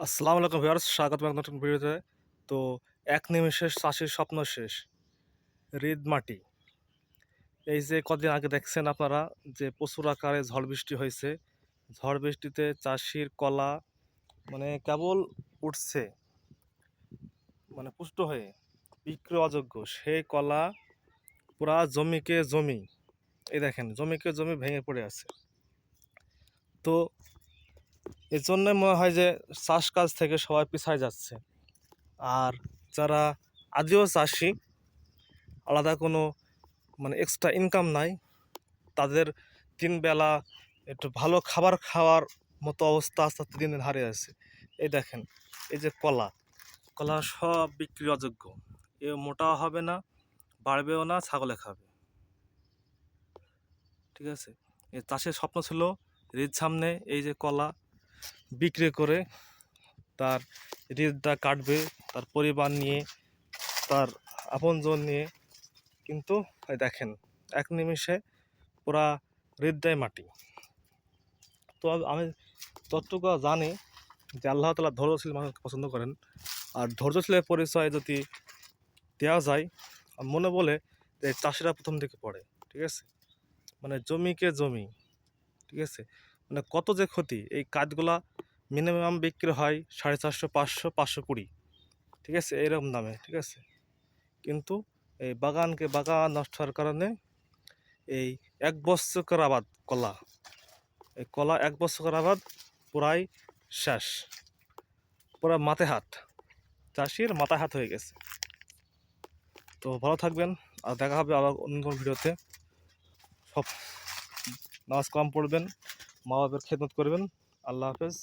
আসসালামু আলাইকুম ভিউয়ার্স, স্বাগত নতুন ভিডিওতে। তো এক নিমেষে চাষির স্বপ্ন শেষ, রিদ মাটি। এই যে কদিন আগে দেখছেন আপনারা যে প্রচুর আকারে ঝড় বৃষ্টি হয়েছে, ঝড় বৃষ্টিতে চাষির কলা মানে কেবল উঠছে মানে পুষ্ট হয়ে বিক্রয় অযোগ্য। সেই কলা পুরা জমিকে জমি, এই দেখেন, জমিকে জমি ভেঙে পড়ে আছে। তো এর জন্য মনে হয় যে চাষ কাজ থেকে সবাই পিছায় যাচ্ছে। আর যারা আদিও চাষি, আলাদা কোনো মানে এক্সট্রা ইনকাম নাই, তাদের তিন বেলা একটু ভালো খাবার খাওয়ার মতো অবস্থা আস্তে আস্তে দিনের হারে আছে। এই দেখেন, এই যে কলা কলা সব বিক্রি অযোগ্য। এ মোটাও হবে না, বাড়বেও না, ছাগলে খাবে। ঠিক আছে? এ চাষের স্বপ্ন ছিল রিদ সামনে এই যে কলা বিক্রি করে তার ঋণটা কাটবে, তার পরিবার নিয়ে, তার আপনজন নিয়ে। কিন্তু দেখেন, এক নিমিষে পুরা হৃদয় মাটি। তো আমি যতটুকু জানি যে আল্লাহ তালা ধৈর্যশীল মানুষকে পছন্দ করেন। আর ধৈর্যশীলের পরিচয় যদি দেওয়া যায়, মনে বলে যে চাষিরা প্রথম দিকে পড়ে, ঠিক আছে? মানে জমিকে জমি, ঠিক আছে? মানে কত যে ক্ষতি, এই কাজগুলা মিনিমাম বিক্রি হয় সাড়ে চারশো, পাঁচশো পাঁচশো কুড়ি। ঠিক আছে? এরকম দামে, ঠিক আছে? কিন্তু এই বাগানকে বাগান নষ্ট হওয়ার কারণে এই এক বছর আবাদ কলা, এই কলা এক বছর আবাদ পুরাই শেষ, পুরা মাথে হাত চাষির মাথায় হাত হয়ে গেছে। তো ভালো থাকবেন, আর দেখা হবে আবার অন্য কোনো ভিডিওতে। সব নামাজ কম পড়বেন। মা বাবার খেদমত করবেন। আল্লাহ হাফেজ।